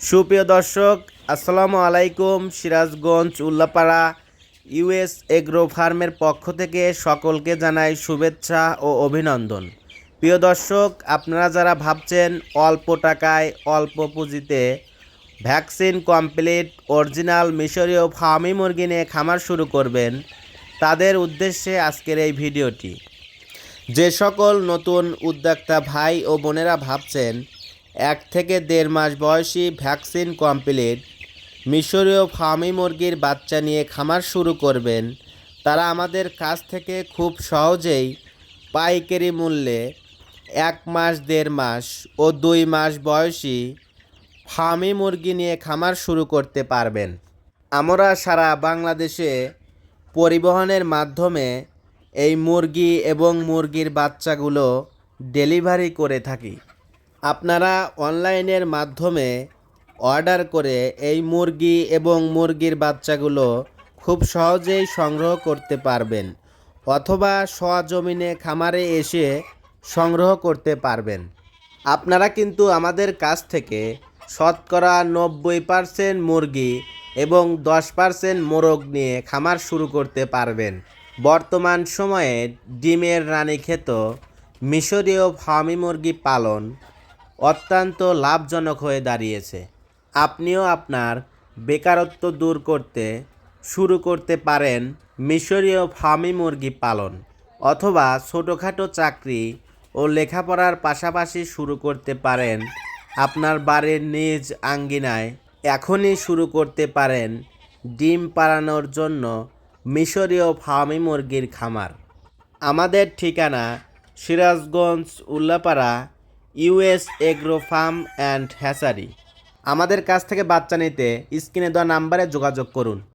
সুপ্রিয় দর্শক, আসসালামু আলাইকুম, সিরাজগঞ্জ, উল্লাপাড়া, ইউএস এগ্রো ফার্মের পক্ষ থেকে সকলকে জানাই শুভেচ্ছা ও অভিনন্দন। প্রিয় দর্শক, আপনারা যারা ভাবছেন অল্প টাকায় অল্প পুঁজিতে ভ্যাকসিন কমপ্লিট, অরিজিনাল মিশরীয় ফার্মি মুরগি নিয়ে খামার শুরু করবেন, তাদের উদ্দেশ্যে আজকের এই ভিডিওটি। যে সকল নতুন উদ্যোক্তা ভাই ও বোনেরা ভাবছেন এক থেকে দেড় মাস বয়সী ভ্যাকসিন কমপ্লিট। মিশরীয় ফার্মি মুরগির বাচ্চা নিয়ে খামার শুরু করবেন। তারা আমাদের কাছ থেকে খুব সহজেই পাইকারি মূল্যে এক মাস, দেড় মাস ও দুই মাস বয়সী ফার্মি মুরগি নিয়ে খামার শুরু করতে পারবেন। আমরা সারা বাংলাদেশে পরিবহনের মাধ্যমে এই মুরগি এবং মুরগির বাচ্চাগুলো ডেলিভারি করে থাকি। আপনারা অনলাইনের মাধ্যমে অর্ডার করে এই মুরগি এবং মুরগির বাচ্চাগুলো খুব সহজেই সংগ্রহ করতে পারবেন অথবা সজমিনে খামারে এসে সংগ্রহ করতে পারবেন। আপনারা কিন্তু আমাদের কাছ থেকে শতকরা নব্বই পার্সেন্ট মুরগি এবং দশ পার্সেন্ট মোরগ নিয়ে খামার শুরু করতে পারবেন। বর্তমান সময়ে ডিমের রানীক্ষেত মিশরীয় ফার্মি মুরগি পালন অত্যন্ত লাভজনক হয়ে দাঁড়িয়েছে। আপনিও আপনার বেকারত্ব দূর করতে শুরু করতে পারেন মিশরীয় ফার্মি মুরগি পালন অথবা ছোটোখাটো চাকরি ও লেখাপড়ার পাশাপাশি শুরু করতে পারেন আপনার বাড়ির নিজ আঙ্গিনায়। এখনই শুরু করতে পারেন ডিম পাড়ানোর জন্য মিশরীয় ফার্মি মুরগির খামার। আমাদের ঠিকানা Sirajganj Ullapara US agro farm and hatchery আমাদের কাছ থেকে বাচ্চা নিতে স্ক্রিনে দেওয়া নাম্বারে যোগাযোগ করুন।